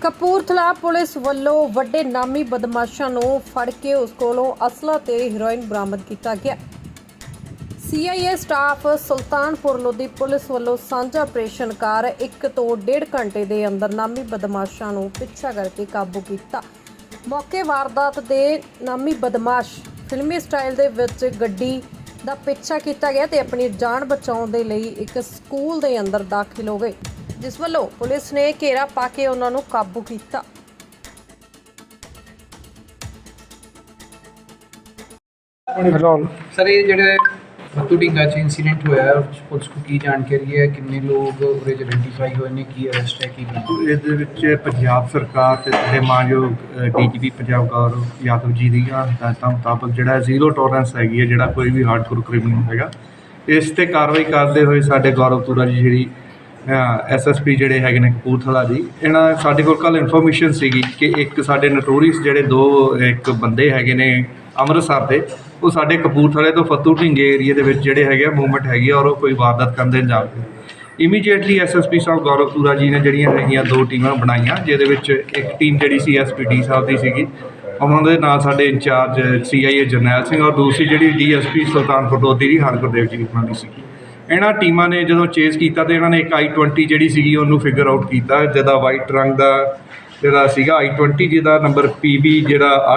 Kapurthala police ਵੱਲੋਂ ਵੱਡੇ ਨਾਮੀ ਬਦਮਾਸ਼ਾਂ ਨੂੰ ਫੜ ਕੇ ਉਸ ਕੋਲੋਂ ਅਸਲਾ ਤੇ ਹੀਰੋਇਨ ਬਰਾਮਦ ਕੀਤਾ ਗਿਆ। CIA staff Sultanpur Lodhi police ਵੱਲੋਂ ਸਾਂਝਾ ਆਪਰੇਸ਼ਨ ਕਰ 1 ਤੋਂ 1.5 ਘੰਟੇ ਦੇ ਅੰਦਰ ਨਾਮੀ ਬਦਮਾਸ਼ਾਂ ਨੂੰ ਪਿੱਛਾ ਕਰਕੇ ਕਾਬੂ ਕੀਤਾ। ਮੌਕੇ ਵਾਰਦਾਤ ਦੇ ਨਾਮੀ ਬਦਮਾਸ਼ ਫਿਲਮੀ ਸਟਾਈਲ ਦੇ ਵਿੱਚ ਗੱਡੀ ਦਾ ਪਿੱਛਾ ਕੀਤਾ ਗਿਆ ਤੇ ਆਪਣੀ ਜਾਨ ਬਚਾਉਣ ਦੇ ਲਈ ਇੱਕ ਸਕੂਲ ਦੇ ਅੰਦਰ ਦਾਖਲ ਹੋ ਗਏ ਜਿਸ ਵੱਲੋਂ ਪੁਲਿਸ ਨੇ ਘੇਰਾ ਪਾ ਕੇ ਉਹਨਾਂ ਨੂੰ ਕਾਬੂ ਕੀਤਾ। ਫਿਲਹਾਲ ਸਰ ਇਹ ਜਿਹੜੇ ਫੱਤੂ ਢਿੰਗਾ ਚ ਇਨਸੀਡੈਂਟ ਹੋਇਆ ਹੈ, ਪੁਲਿਸ ਕੋ ਕੀ ਜਾਣਕਾਰੀ ਹੈ ਕਿੰਨੇ ਲੋਕ ਉਹਦੇ ਚ ਆਇਡੈਂਟੀਫਾਈ ਹੋਏ ਨੇ ਕੀ ਅਰੈਸਟ ਹੈ ਕੀ ਨਹੀਂ? ਇਹਦੇ ਵਿੱਚ ਪੰਜਾਬ ਸਰਕਾਰ ਤੇ ਸਾਡੇ ਮਾਨਯੋਗ ਡੀਜੀਪੀ ਪੰਜਾਬ ਗੌਰਵ ਯਾਦਵ ਜੀ ਦੀਆਂ ਹਦਾਇਤਾਂ ਮੁਤਾਬਕ ਜਿਹੜਾ ਜ਼ੀਰੋ ਟੋਲਰੈਂਸ ਹੈਗੀ ਹੈ ਜਿਹੜਾ ਕੋਈ ਵੀ ਹਾਰਡਕੋਰ ਕ੍ਰਿਮੀਨਲ ਹੈਗਾ ਇਸ ਤੇ ਕਾਰਵਾਈ ਕਰਦੇ ਹੋਏ ਸਾਡੇ ਗੌਰਵਪੁਰਾ ਜੀ ਜਿਹੜੀ ਐਸਐਸਪੀ ਜਿਹੜੇ ਹੈਗੇ ਨੇ ਕਪੂਰਥਲਾ ਦੀ ਇਹਨਾਂ ਸਾਡੇ ਕੋਲ ਕੱਲ ਇਨਫੋਰਮੇਸ਼ਨ ਸੀਗੀ ਕਿ ਇੱਕ ਸਾਡੇ ਨਟੋਰੀਸ ਜਿਹੜੇ ਦੋ ਇੱਕ ਬੰਦੇ ਹੈਗੇ ਨੇ ਅੰਮ੍ਰਿਤਸਰ ਦੇ, ਉਹ ਸਾਡੇ ਕਪੂਰਥਲੇ ਤੋਂ ਫੱਤੂ ਢਿੰਗੇ ਏਰੀਆ ਦੇ ਵਿੱਚ ਜਿਹੜੇ ਹੈਗੇ ਆ ਮੂਵਮੈਂਟ ਹੈਗੀ ਆ ਔਰ ਉਹ ਕੋਈ ਵਾਰਦਾਤ ਕਰਨ ਦੇ ਅੰਜਾਮ ਦੇ ਇਮੀਡੀਏਟਲੀ ਐਸਐਸਪੀ ਸਾਹਿਬ ਗੌਰਵ ਜੀ ਨੇ ਜਿਹੜੀਆਂ ਹੈਗੀਆਂ ਦੋ ਟੀਮਾਂ ਬਣਾਈਆਂ, ਜਿਹਦੇ ਵਿੱਚ ਇੱਕ ਟੀਮ ਜਿਹੜੀ ਸੀ ਐਸਪੀਡੀ ਸਾਹਿਬ ਦੀ ਸੀਗੀ। ਉਹਨਾਂ ਦੇ ਨਾਲ ਸਾਡੇ ਇੰਚਾਰਜ ਸੀਆਈਏ ਜਰਨੈਲ ਸਿੰਘ ਔਰ ਦੂਸਰੀ ਜਿਹੜੀ ਡੀਐਸਪੀ ਸੁਲਤਾਨਪੁਰ ਲੋਧੀ ਦੀ ਹਰਗੁਰਦੇਵ ਜੀ ਉਹਨਾਂ ਦੀ ਸੀਗੀ। ਇਹਨਾਂ ਟੀਮਾਂ ਨੇ ਜਦੋਂ ਚੇਸ ਕੀਤਾ ਤੇ ਇਹਨਾਂ ਨੇ ਇੱਕ i20 ਜਿਹੜੀ ਸੀਗੀ ਉਹਨੂੰ ਫਿਗਰ ਆਊਟ ਕੀਤਾ, ਜਿਹਦਾ ਵਾਈਟ ਰੰਗ ਦਾ ਜਿਹੜਾ ਸੀਗਾ i20 ਜਿਹਦਾ ਨੰਬਰ PB ਜਿਹੜਾ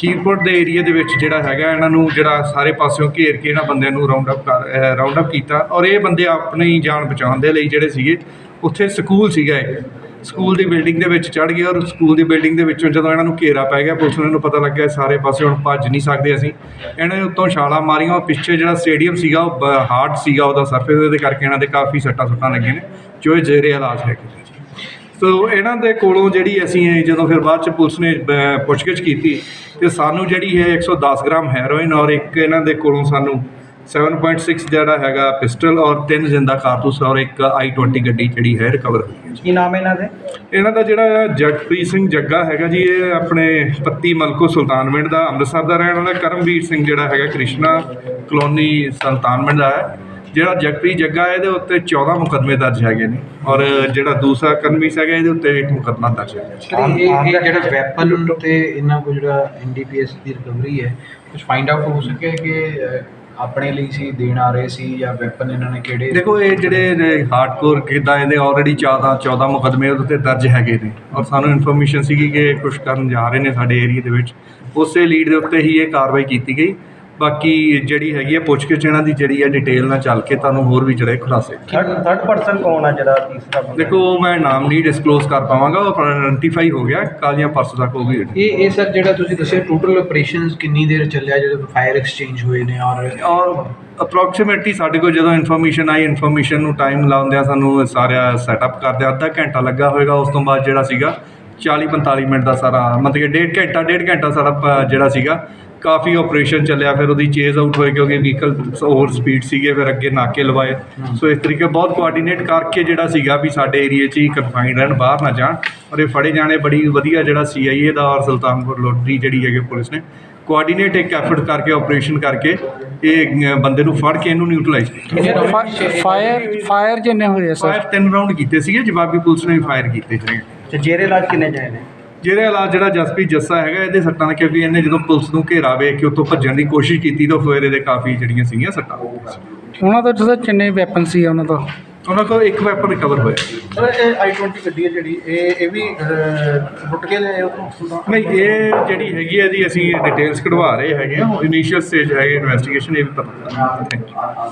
ਖੀਰਪੁਰ ਦੇ ਏਰੀਆ ਦੇ ਵਿੱਚ ਜਿਹੜਾ ਹੈਗਾ, ਇਹਨਾਂ ਨੂੰ ਜਿਹੜਾ ਸਾਰੇ ਪਾਸਿਓਂ ਘੇਰ ਕੇ ਇਹਨਾਂ ਬੰਦਿਆਂ ਨੂੰ ਰਾਉਂਡ ਅਪ ਕਰ ਰਾਉਂਡ ਅਪ ਕੀਤਾ ਔਰ ਇਹ ਬੰਦੇ ਆਪਣੀ ਜਾਨ ਬਚਾਉਣ ਦੇ ਲਈ ਜਿਹੜੇ ਸੀਗੇ, ਉੱਥੇ ਸਕੂਲ ਸੀਗਾ ਇੱਕ ਸਕੂਲ ਦੀ ਬਿਲਡਿੰਗ ਦੇ ਵਿੱਚ ਚੜ ਗਏ ਔਰ ਸਕੂਲ ਦੀ ਬਿਲਡਿੰਗ ਦੇ ਵਿੱਚੋਂ ਜਦੋਂ ਇਹਨਾਂ ਨੂੰ ਘੇਰਾ ਪੈ ਗਿਆ, ਪੁਲਿਸ ਨੂੰ ਪਤਾ ਲੱਗਿਆ ਸਾਰੇ ਪਾਸੇ ਹੁਣ ਭੱਜ ਨਹੀਂ ਸਕਦੇ ਅਸੀਂ। ਇਹਨਾਂ ਨੇ ਉੱਤੋਂ ਛਾਲਾਂ ਮਾਰੀਆਂ ਔਰ ਪਿੱਛੇ ਜਿਹੜਾ ਸਟੇਡੀਅਮ ਸੀਗਾ, ਉਹ ਹਾਰਡ ਸੀਗਾ ਉਹਦਾ ਸਰਫੇਸ ਉਹਦੇ ਕਰਕੇ ਇਹਨਾਂ ਦੇ ਕਾਫੀ ਸੱਟਾਂ ਸੁੱਟਾਂ ਲੱਗੀਆਂ ਨੇ, ਜੋ ਇਹ ਜ਼ੇਰੇ ਇਲਾਜ ਹੈਗੇ। ਸੋ ਇਹਨਾਂ ਦੇ ਕੋਲੋਂ ਜਿਹੜੀ ਅਸੀਂ ਇਹ ਜਦੋਂ ਫਿਰ ਬਾਅਦ ਚ ਪੁਲਿਸ ਨੇ ਪੁੱਛਗਿੱਛ ਕੀਤੀ ਤੇ ਸਾਨੂੰ ਜਿਹੜੀ ਹੈ 110 ਗ੍ਰਾਮ ਹੈਰੋਇਨ ਔਰ ਇੱਕ ਇਹਨਾਂ ਦੇ ਕੋਲੋਂ ਸਾਨੂੰ 7.6 ਜਿਹੜਾ ਹੈਗਾ ਪਿਸਟਲ ਔਰ ਤਿੰਨ ਜ਼ਿੰਦਾ ਕਾਰਤੂਸ ਔਰ ਇੱਕ i20 ਗੱਡੀ ਜਿਹੜੀ ਹੈ ਰਿਕਵਰ ਹੋਈ ਹੈ। ਕੀ ਨਾਮ ਹੈ ਇਹਨਾਂ ਦੇ? ਇਹਨਾਂ ਦਾ ਜਿਹੜਾ ਜਗਪ੍ਰੀਤ ਸਿੰਘ ਜੱਗਾ ਹੈਗਾ ਜੀ ਇਹ ਆਪਣੇ ਪੱਤੀ ਮਲਕੋ ਸੁਲਤਾਨਵਿੰਡ ਦਾ ਅੰਮ੍ਰਿਤਸਰ ਦਾ ਰਹਿਣ ਵਾਲਾ ਕਰਮਵੀਰ ਸਿੰਘ ਜਿਹੜਾ ਹੈਗਾ ਕ੍ਰਿਸ਼ਨਾ ਕਲੋਨੀ ਸੁਲਤਾਨਵਿੰਡ ਦਾ ਹੈ। ਜਿਹੜਾ ਜਗਪ੍ਰੀਤ ਜੱਗਾ ਹੈ, ਇਹਦੇ ਉੱਤੇ 14 ਮੁਕੱਦਮੇ ਦਰਜ ਹੈਗੇ ਨੇ ਔਰ ਜਿਹੜਾ ਦੂਸਰਾ ਕਰਮਵੀਰ ਹੈਗਾ ਇਹਦੇ ਉੱਤੇ ਇੱਕ ਮੁਕੱਦਮਾ ਦਰਜ ਹੈ ਸਰ ਇਹ ਇਹ ਜਿਹੜਾ ਵੈਪਨ ਤੇ ਇਹਨਾਂ ਕੋ ਜਿਹੜਾ ਐਨਡੀਪੀਐਸ ਦੀ ਰਿਕਵਰੀ ਹੈ ਕੁਝ ਫਾਈਂਡ ਆਊਟ ਹੋ ਸਕਿਆ ਕਿ ਆਪਣੇ ਲਈ ਸੀ ਦੇਣ ਆ ਰਹੇ ਸੀ ਜਾਂ ਵੈਪਨ ਇਹਨਾਂ ਨੇ ਕਿਹੜੇ ਦੇਖੋ ਇਹ ਜਿਹੜੇ ਹਾਰਡਕੋਰ ਕਿਦਾਂ ਇਹਦੇ ਆਲਰੇਡੀ 14 14 ਮੁਕੱਦਮੇ ਉਹਦੇ ਉੱਤੇ ਦਰਜ ਹੈਗੇ ਨੇ ਔਰ ਸਾਨੂੰ ਇਨਫੋਰਮੇਸ਼ਨ ਸੀਗੀ ਕਿ ਕੁਝ ਕਰਨ ਜਾ ਰਹੇ ਨੇ ਸਾਡੇ ਏਰੀਆ ਦੇ ਵਿੱਚ। ਉਸੇ ਲੀਡ ਦੇ ਉੱਤੇ ਹੀ ਇਹ ਕਾਰਵਾਈ ਕੀਤੀ ਗਈ। ਬਾਕੀ ਜਿਹੜੀ ਹੈਗੀ ਹੈ ਪੁੱਛਗਿੱਛ ਇਹਨਾਂ ਦੀ ਜਿਹੜੀ ਹੈ ਡਿਟੇਲ ਨਾਲ ਚੱਲ ਕੇ ਤੁਹਾਨੂੰ ਹੋਰ ਵੀ ਜਿਹੜੇ ਖੁਲਾਸੇ ਥਰਡ ਪਰਸਨ ਕੌਣ ਆ ਜਿਹੜਾ ਤੀਸਰਾ ਬੰਦਾ? ਦੇਖੋ ਮੈਂ ਨਾਮ ਨਹੀਂ ਡਿਸਕਲੋਜ਼ ਕਰ ਪਾਵਾਂਗਾ ਉਹ ਆਇਡੈਂਟੀਫਾਈ ਹੋ ਗਿਆ ਕੱਲ੍ਹ ਜਾਂ ਪਰਸੋਂ ਤੱਕ ਉਹ ਵੀ ਇਹ ਇਹ ਸਰ ਜਿਹੜਾ ਤੁਸੀਂ ਦੱਸਿਆ ਟੋਟਲ ਆਪਰੇਸ਼ਨਸ ਕਿੰਨੀ ਦੇਰ ਚੱਲਿਆ ਜਿਹੜੇ ਫਾਇਰ ਐਕਸਚੇਂਜ ਹੋਏ ਨੇ ਔਰ ਔਰ ਅਪਰੋਕਸੀਮੇਟਲੀ ਸਾਡੇ ਕੋਲ ਜਦੋਂ ਇਨਫੋਰਮੇਸ਼ਨ ਆਈ ਇਨਫੋਰਮੇਸ਼ਨ ਨੂੰ ਟਾਈਮ ਲਾਉਂਦਿਆਂ ਸਾਨੂੰ ਸਾਰਾ ਸੈਟਅਪ ਕਰਦਿਆਂ ਅੱਧਾ ਘੰਟਾ ਲੱਗਾ ਹੋਵੇਗਾ ਉਸ ਤੋਂ ਬਾਅਦ ਜਿਹੜਾ ਸੀਗਾ 40 45 ਮਿੰਟ ਦਾ ਸਾਰਾ ਮਤਲਬ ਕਿ ਡੇਢ ਘੰਟਾ ਡੇਢ ਘੰਟਾ ਸਾਡਾ ਪ- ਜਿਹੜਾ ਸੀਗਾ ਕਾਫੀ ਆਪਰੇਸ਼ਨ ਚੱਲਿਆ ਫਿਰ ਉਹਦੀ ਚੇਜ਼ ਆਊਟ ਹੋਏ ਕਿਉਂਕਿ ਵਹੀਕਲ ਹੋਰ ਸਪੀਡ ਸੀਗੇ ਫਿਰ ਅੱਗੇ ਨਾਕੇ ਲਵਾਏ। ਸੋ ਇਸ ਤਰੀਕੇ ਬਹੁਤ ਕੋਆਰਡੀਨੇਟ ਕਰਕੇ ਜਿਹੜਾ ਸੀਗਾ ਵੀ ਸਾਡੇ ਏਰੀਆ 'ਚ ਹੀ ਕਨਫਾਈਨਡ ਰਹਿਣ ਬਾਹਰ ਨਾ ਜਾਣ। ਔਰ ਇਹ ਫੜੇ ਜਾਣੇ ਬੜੀ ਵਧੀਆ ਜਿਹੜਾ ਸੀਆਈਏ ਦਾ ਔਰ ਸੁਲਤਾਨਪੁਰ ਲੋਟਰੀ ਜਿਹੜੀ ਹੈਗੇ ਪੁਲਿਸ ਨੇ ਕੋਆਰਡੀਨੇਟ ਇੱਕ ਐਫਰਟ ਕਰਕੇ ਆਪਰੇਸ਼ਨ ਕਰਕੇ ਇਹ ਬੰਦੇ ਨੂੰ ਫੜ ਕੇ ਇਹਨੂੰ ਨਿਊਟਰਲਾਈਜ਼ ਕੀਤਾ। ਫਾਇਰ ਫਾਇਰ ਜਿੰਨੇ ਹੋਏ ਸਰ। ਫਾਇਰ ਤਿੰਨ ਰਾਉਂਡ ਕੀਤੇ ਸੀਗੇ ਜਵਾਬੀ ਪੁਲਿਸ ਨੇ ਵੀ ਫਾਇਰ ਕੀਤੇ ਹੈਗੇ ਤੇ ਜੇਰੇ ਕਿੰਨੇ ਜਾਏ ਨੇ? ਜਿਹਦੇ ਇਲਾਜ ਜਿਹੜਾ ਜਸਪ੍ਰੀਤ ਜੱਸਾ ਹੈਗਾ ਇਹਦੇ ਸੱਟਾਂ ਨੇ ਕਿਉਂਕਿ ਇਹਨੇ ਜਦੋਂ ਪੁਲਿਸ ਨੂੰ ਘੇਰਾ ਵੇਖ ਕੇ ਉੱਥੋਂ ਭੱਜਣ ਦੀ ਕੋਸ਼ਿਸ਼ ਕੀਤੀ ਤਾਂ ਫਿਰ ਇਹਦੇ ਕਾਫੀ ਜਿਹੜੀਆਂ ਸੀਗੀਆਂ ਸੱਟਾਂ। ਉਹਨਾਂ ਦਾ ਜਿਹੜਾ ਕਿੰਨੇ ਵੈਪਨ ਸੀ ਉਹਨਾਂ ਦਾ। ਉਹਨਾਂ ਕੋਲ ਇੱਕ ਵੈਪਨ ਰਿਕਵਰ ਹੋਇਆ। ਸਰ ਇਹ i20 ਗੱਡੀ ਹੈ ਜਿਹੜੀ ਇਹ ਇਹ ਵੀ ਲੁੱਟ ਕੇ ਲਿਆਏ ਉਥੋਂ? ਨਹੀਂ ਇਹ ਜਿਹੜੀ ਹੈਗੀ ਹੈ ਇਹਦੀ ਅਸੀਂ ਡਿਟੇਲਸ ਕਢਵਾ ਰਹੇ ਹੈਗੇ ਆ। ਇਨੀਸ਼ੀਅਲ ਸਟੇਜ ਹੈਗੇ ਇਨਵੈਸਟੀਗੇਸ਼ਨ ਇਹ ਵੀ ਪਤਾ ਥੈਂਕ ਯੂ